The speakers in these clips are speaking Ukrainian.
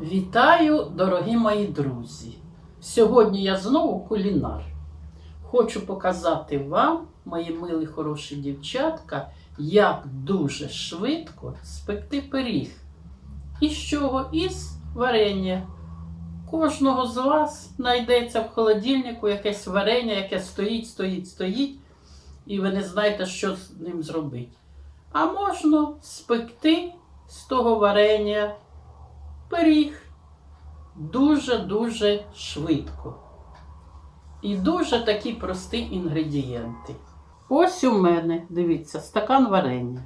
Вітаю, дорогі мої друзі! Сьогодні я знову кулінар. Хочу показати вам, мої милі хороші дівчатка, як дуже швидко спекти пиріг. Із чого? Із варення. Кожного з вас знайдеться в холодильнику якесь варення, яке стоїть, стоїть, стоїть, і ви не знаєте, що з ним зробити. А можна спекти з того варення пиріг дуже-дуже швидко. І дуже такі прості інгредієнти. Ось у мене, дивіться, стакан варення.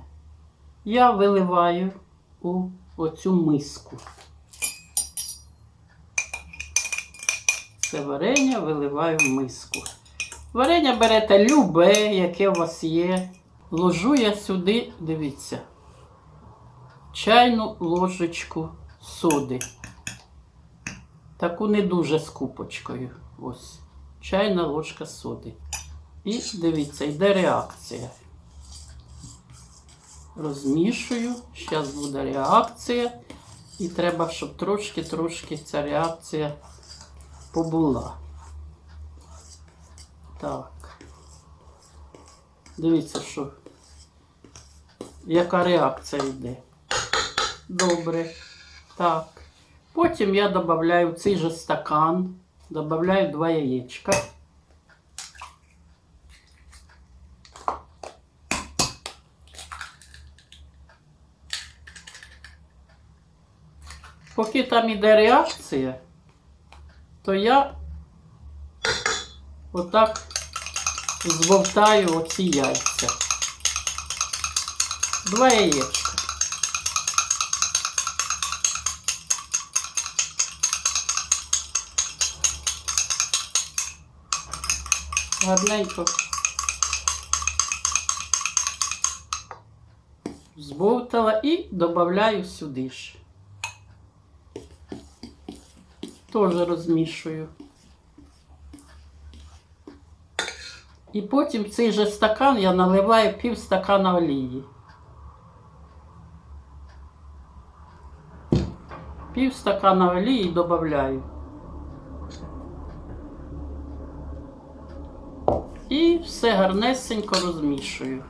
Я виливаю у оцю миску. Це варення виливаю в миску. Варення берете любе, яке у вас є. Ложу я сюди, дивіться, чайну ложечку соди. Таку не дуже з купочкою. Ось. Чайна ложка соди. І дивіться, йде реакція. Розмішую. Зараз буде реакція. І треба, щоб трошки-трошки ця реакція побула. Так. Дивіться, що. Яка реакція йде. Добре. Так. Потім я додаю цей же стакан, додаю два яєчка. Поки там іде реакція, то я отак збовтаю оці яйця. Два яєчка. Гарненько збовтала і додаю сюди ж. Теж розмішую. І потім цей же стакан я наливаю пів стакана олії. Пів стакана олії додаю. І все гарнесенько розмішую.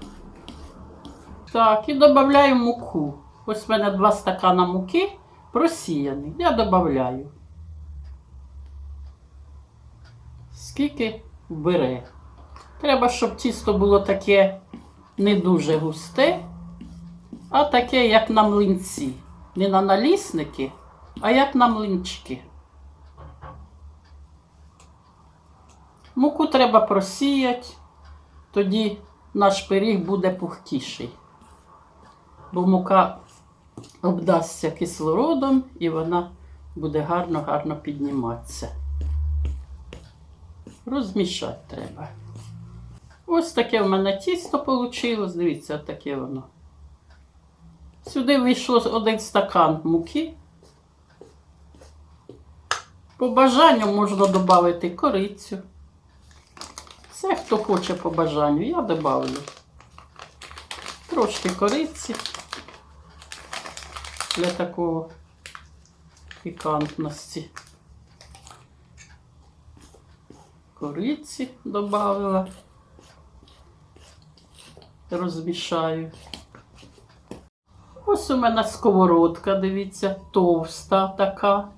Так, і додаю муку. Ось в мене два стакана муки просіяні. Я додаю. Скільки бере. Треба, щоб тісто було таке не дуже густе, а таке, як на млинці. Не на налісники, а як на млинчики. Муку треба просіяти, тоді наш пиріг буде пухкіший. Бо мука обдасться кислородом і вона буде гарно-гарно підніматися. Розмішати треба. Ось таке в мене тісто вийшло. Дивіться, таке воно. Сюди вийшло один стакан муки. По бажанню можна додати корицю. Хто хоче по бажанню, я добавлю трошки кориці для такого пікантності. Кориці додавила, розмішаю. Ось у мене сковородка, дивіться, товста така.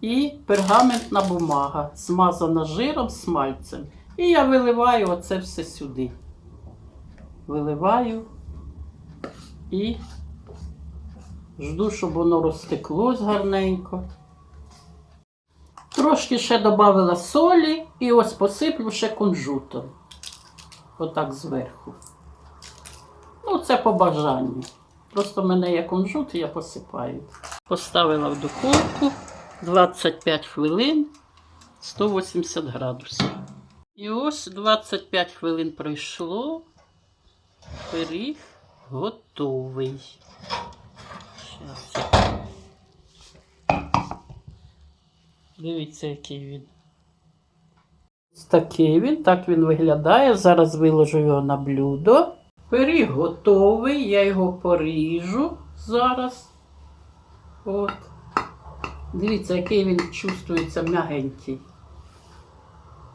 І пергаментна бумага, змазана жиром, смальцем. І я виливаю оце все сюди. Виливаю і жду, щоб воно розтеклось гарненько. Трошки ще додала солі і ось посиплю ще кунжутом. Отак зверху. Ну, це по бажанню. Просто в мене є кунжут і я посипаю. Поставила в духовку 25 хвилин 180 градусів. І ось 25 хвилин пройшло. Пиріг готовий. Щас. Дивіться, який він. Ось такий він, так він виглядає. Зараз виложу його на блюдо. Пиріг готовий, я його поріжу зараз. От. Дивіться, який він чувствується м'ягенький.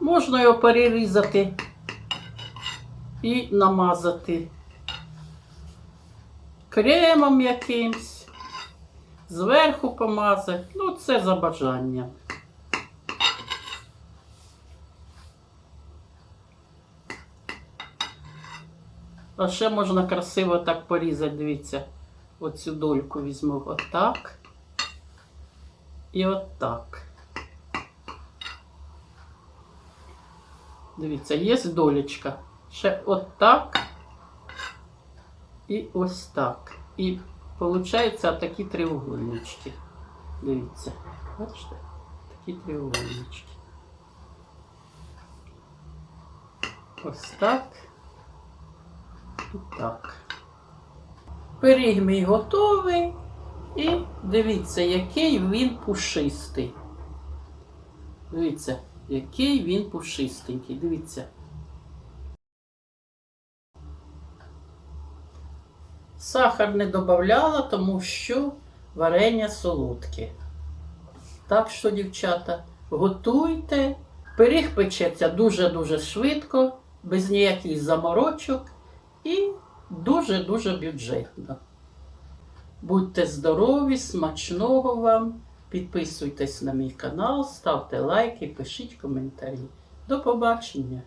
Можна його перерізати і намазати кремом якимсь, зверху помазати. Ну, це за бажанням. А ще можна красиво так порізати, дивіться. Оцю дольку візьму отак. І отак. Дивіться, є долечка. Ще отак. І ось так. І виходить такі треугольнички. Дивіться. Бачите? Такі треугольнички. Ось так. І так. Пиріг мій готовий. І дивіться, який він пушистий. Дивіться, який він пушистенький. Дивіться. Сахар не додавала, тому що варення солодке. Так що, дівчата, готуйте. Пиріг печеться дуже-дуже швидко, без ніяких заморочок і дуже-дуже бюджетно. Будьте здорові, смачного вам. Підписуйтесь на мій канал, ставте лайки, пишіть коментарі. До побачення!